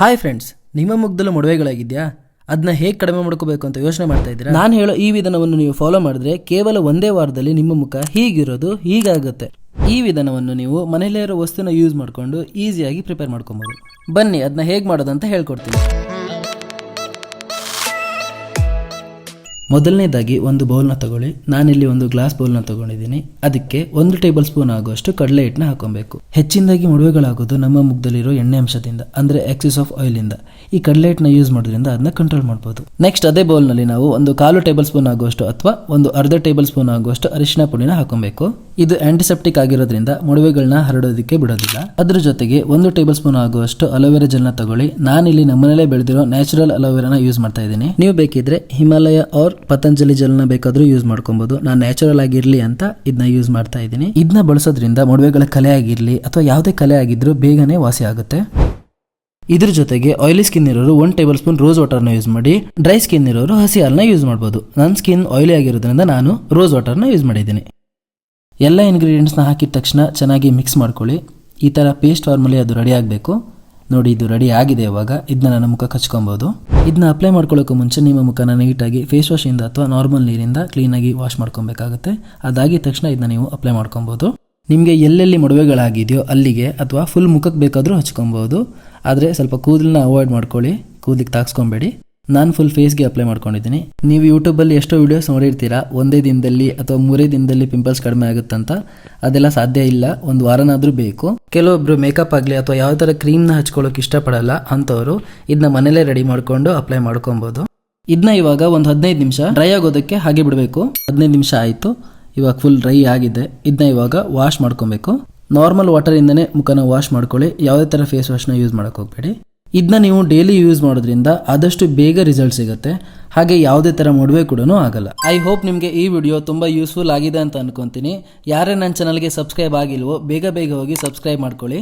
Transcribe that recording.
Hi friends ನಿಮ್ಮ ಮುಗ್ದಲು ಮೊಡವೆಗಳಾಗಿದೆಯಾ? ಅದನ್ನ ಹೇಗೆ ಕಡಿಮೆ ಮಾಡ್ಕೋಬೇಕು ಅಂತ ಯೋಚನೆ ಮಾಡ್ತಾ ಇದ್ದೀರಾ? ನಾನು ಹೇಳೋ ಈ ವಿಧಾನವನ್ನು ನೀವು ಫಾಲೋ ಮಾಡಿದ್ರೆ ಕೇವಲ ಒಂದೇ ವಾರದಲ್ಲಿ ನಿಮ್ಮ ಮುಖ ಹೀಗಿರೋದು ಹೀಗಾಗುತ್ತೆ. ಈ ವಿಧಾನವನ್ನು ನೀವು ಮನೆಯಲ್ಲೇ ಇರೋ ವಸ್ತುನ ಯೂಸ್ ಮಾಡಿಕೊಂಡು ಈಸಿಯಾಗಿ ಪ್ರಿಪೇರ್ ಮಾಡ್ಕೊಬೋದು. ಬನ್ನಿ ಅದನ್ನ ಹೇಗೆ ಮಾಡೋದಂತ ಹೇಳ್ಕೊಡ್ತೀನಿ. ಮೊದಲನೇದಾಗಿ ಒಂದು ಬೌಲ್ನ ತಗೊಳ್ಳಿ. ನಾನಿಲ್ಲಿ ಒಂದು ಗ್ಲಾಸ್ ಬೌಲ್ನ ತಗೊಂಡಿದ್ದೀನಿ. ಅದಕ್ಕೆ ಒಂದು ಟೇಬಲ್ ಸ್ಪೂನ್ ಆಗುವಷ್ಟು ಕಡಲೆ ಹಿಟ್ಟನ್ನ ಹಾಕೊಬೇಕು ಹೆಚ್ಚಿನದಾಗಿ ಮೊಡವೆಗಳಾಗೋದು ನಮ್ಮ ಮುಖದಲ್ಲಿರೋ ಎಣ್ಣೆ ಅಂಶದಿಂದ, ಅಂದ್ರೆ ಎಕ್ಸೆಸ್ ಆಫ್ ಆಯಿಲ್ ಇಂದ. ಈ ಕಡಲೆ ಹಿಟ್ಟನ್ನ ಯೂಸ್ ಮಾಡೋದ್ರಿಂದ ಅದನ್ನ ಕಂಟ್ರೋಲ್ ಮಾಡಬಹುದು ನೆಕ್ಸ್ಟ್ ಅದೇ ಬೌಲ್ನಲ್ಲಿ ನಾವು ಒಂದು ಕಾಲು ಟೇಬಲ್ ಸ್ಪೂನ್ ಆಗುವಷ್ಟು ಅಥವಾ ಒಂದು ಅರ್ಧ ಟೇಬಲ್ ಸ್ಪೂನ್ ಆಗುವಷ್ಟು ಅರಿಶಿನ ಪುಡಿನ ಹಾಕೊಬೇಕು ಇದು ಆಂಟಿಸೆಪ್ಟಿಕ್ ಆಗಿರೋದ್ರಿಂದ ಮುಡುವೆಗಳನ್ನ ಹರಡೋದಕ್ಕೆ ಬಿಡೋದಿಲ್ಲ. ಅದ್ರ ಜೊತೆಗೆ ಒಂದು ಟೇಬಲ್ ಸ್ಪೂನ್ ಆಗುವಷ್ಟು ಅಲೋವೆರಾ ಜೆಲ್ನ ತಗೊಳ್ಳಿ. ನಾನಿಲ್ಲಿ ನಮ್ಮನೇಲೆ ಬೆಳೆದಿರೋ ನ್ಯಾಚುರಲ್ ಅಲೋವೆರಾನ ಯೂಸ್ ಮಾಡ್ತಾ ಇದ್ದೀನಿ. ನೀವು ಬೇಕಿದ್ರೆ ಹಿಮಾಲಯ ಆರ್ ಪತಂಜಲಿ ಜೆಲ್ನ ಬೇಕಾದರೂ ಯೂಸ್ ಮಾಡ್ಕೊಬಹುದು ನಾನು ನ್ಯಾಚುರಲ್ ಆಗಿರಲಿ ಅಂತ ಇದನ್ನ ಯೂಸ್ ಮಾಡ್ತಾ ಇದ್ದೀನಿ. ಇದನ್ನ ಬಳಸೋದ್ರಿಂದ ಮೊಡವೆಗಳ ಕಲೆ ಆಗಿರಲಿ ಅಥವಾ ಯಾವುದೇ ಕಲೆ ಆಗಿದ್ರೂ ಬೇಗನೆ ವಾಸಿ ಆಗುತ್ತೆ. ಇದ್ರ ಜೊತೆಗೆ ಆಯಿಲಿ ಸ್ಕಿನ್ ಇರೋರು ಒನ್ ಟೇಬಲ್ ಸ್ಪೂನ್ ರೋಸ್ ವಾಟರ್ನ ಯೂಸ್ ಮಾಡಿ ಡ್ರೈ ಸ್ಕಿನ್ ಇರೋರು ಹಸಿ ಹಾಲನ್ನ ಯೂಸ್ ಮಾಡ್ಬೋದು. ನನ್ನ ಸ್ಕಿನ್ ಆಯಿಲಿ ಆಗಿರೋದ್ರಿಂದ ನಾನು ರೋಸ್ ವಾಟರ್ನ ಯೂಸ್ ಮಾಡಿದ್ದೀನಿ. ಎಲ್ಲ ಇಂಗ್ರೀಡಿಯೆಂಟ್ಸ್ನ ಹಾಕಿದ ತಕ್ಷಣ ಚೆನ್ನಾಗಿ ಮಿಕ್ಸ್ ಮಾಡ್ಕೊಳ್ಳಿ. ಈ ಥರ ಪೇಸ್ಟ್ ಫಾರ್ಮಲ್ಲಿ ಅದು ರೆಡಿ ಆಗಬೇಕು. ನೋಡಿ, ಇದು ರೆಡಿ ಆಗಿದೆ ಇವಾಗ. ಇದನ್ನ ನನ್ನ ಮುಖಕ್ಕೆ ಹಚ್ಕೊಬೋದು ಇದನ್ನ ಅಪ್ಲೈ ಮಾಡ್ಕೊಳ್ಳೋಕೆ ಮುಂಚೆ ನಿಮ್ಮ ಮುಖನ ನೀಟಾಗಿ ಫೇಸ್ ವಾಶ್ ಇಂದ ಅಥವಾ ನಾರ್ಮಲ್ ನೀರಿಂದ ಕ್ಲೀನಾಗಿ ವಾಶ್ ಮಾಡ್ಕೊಬೇಕಾಗುತ್ತೆ. ಅದಾಗಿದ ತಕ್ಷಣ ಇದನ್ನ ನೀವು ಅಪ್ಲೈ ಮಾಡ್ಕೊಬೋದು. ನಿಮಗೆ ಎಲ್ಲೆಲ್ಲಿ ಮೊಡವೆಗಳಾಗಿದೆಯೋ ಅಲ್ಲಿಗೆ ಅಥವಾ ಫುಲ್ ಮುಖಕ್ಕೆ ಬೇಕಾದರೂ ಹಚ್ಕೊಬೋದು. ಆದರೆ ಸ್ವಲ್ಪ ಕೂದಲನ್ನ ಅವಾಯ್ಡ್ ಮಾಡ್ಕೊಳ್ಳಿ. ಕೂದಲಿಗೆ ತಾಕ್ಸ್ಕೊಬೇಡಿ ನಾನು ಫುಲ್ ಫೇಸ್ಗೆ ಅಪ್ಲೈ ಮಾಡ್ಕೊಂಡಿದ್ದೀನಿ. ನೀವು ಯೂಟ್ಯೂಬಲ್ಲಿ ಎಷ್ಟೋ ವಿಡಿಯೋಸ್ ನೋಡಿರ್ತೀರಾ, ಒಂದೇ ದಿನದಲ್ಲಿ ಅಥವಾ ಮೂರೇ ದಿನದಲ್ಲಿ ಪಿಂಪಲ್ಸ್ ಕಡಿಮೆ ಆಗುತ್ತಂತ? ಅದೆಲ್ಲ ಸಾಧ್ಯ ಇಲ್ಲ, ಒಂದು ವಾರನಾದರೂ ಬೇಕು. ಕೆಲವೊಬ್ಬರು ಮೇಕಪ್ ಆಗಲಿ ಅಥವಾ ಯಾವ ಥರ ಕ್ರೀಮ್ನ ಹಚ್ಕೊಳ್ಳೋಕೆ ಇಷ್ಟಪಡಲ್ಲ ಅಂಥವ್ರು ಇದನ್ನ ಮನೇಲೇ ರೆಡಿ ಮಾಡ್ಕೊಂಡು ಅಪ್ಲೈ ಮಾಡ್ಕೊಬೋದು. ಇದನ್ನ ಇವಾಗ ಒಂದು ಹದಿನೈದು ನಿಮಿಷ ಡ್ರೈ ಆಗೋದಕ್ಕೆ ಹಾಗೆ ಬಿಡಬೇಕು. ಹದಿನೈದು ನಿಮಿಷ ಆಯಿತು, ಇವಾಗ ಫುಲ್ ಡ್ರೈ ಆಗಿದೆ. ಇದನ್ನ ಇವಾಗ ವಾಶ್ ಮಾಡ್ಕೊಬೇಕು. ನಾರ್ಮಲ್ ವಾಟರಿಂದನೇ ಮುಖನ ವಾಶ್ ಮಾಡ್ಕೊಳ್ಳಿ, ಯಾವುದೇ ಥರ ಫೇಸ್ ವಾಶ್ನ ಯೂಸ್ ಮಾಡೋಕ್ಕೆ ಹೋಗಬೇಡಿ. ಇದನ್ನ ನೀವು ಡೈಲಿ ಯೂಸ್ ಮಾಡೋದ್ರಿಂದ ಆದಷ್ಟು ಬೇಗ ರಿಸಲ್ಟ್ ಸಿಗುತ್ತೆ. ಹಾಗೆ ಯಾವುದೇ ಥರ ಮೊಡವೆ ಕೂಡ ಆಗಲ್ಲ. ಐ ಹೋಪ್ ನಿಮಗೆ ಈ ವಿಡಿಯೋ ತುಂಬ ಯೂಸ್ಫುಲ್ ಆಗಿದೆ ಅಂತ ಅನ್ಕೊಂತೀನಿ. ಯಾರೇ ನನ್ನ ಚಾನಲ್ಗೆ ಸಬ್ಸ್ಕ್ರೈಬ್ ಆಗಿಲ್ವೋ, ಬೇಗ ಬೇಗ ಹೋಗಿ ಸಬ್ಸ್ಕ್ರೈಬ್ ಮಾಡ್ಕೊಳ್ಳಿ.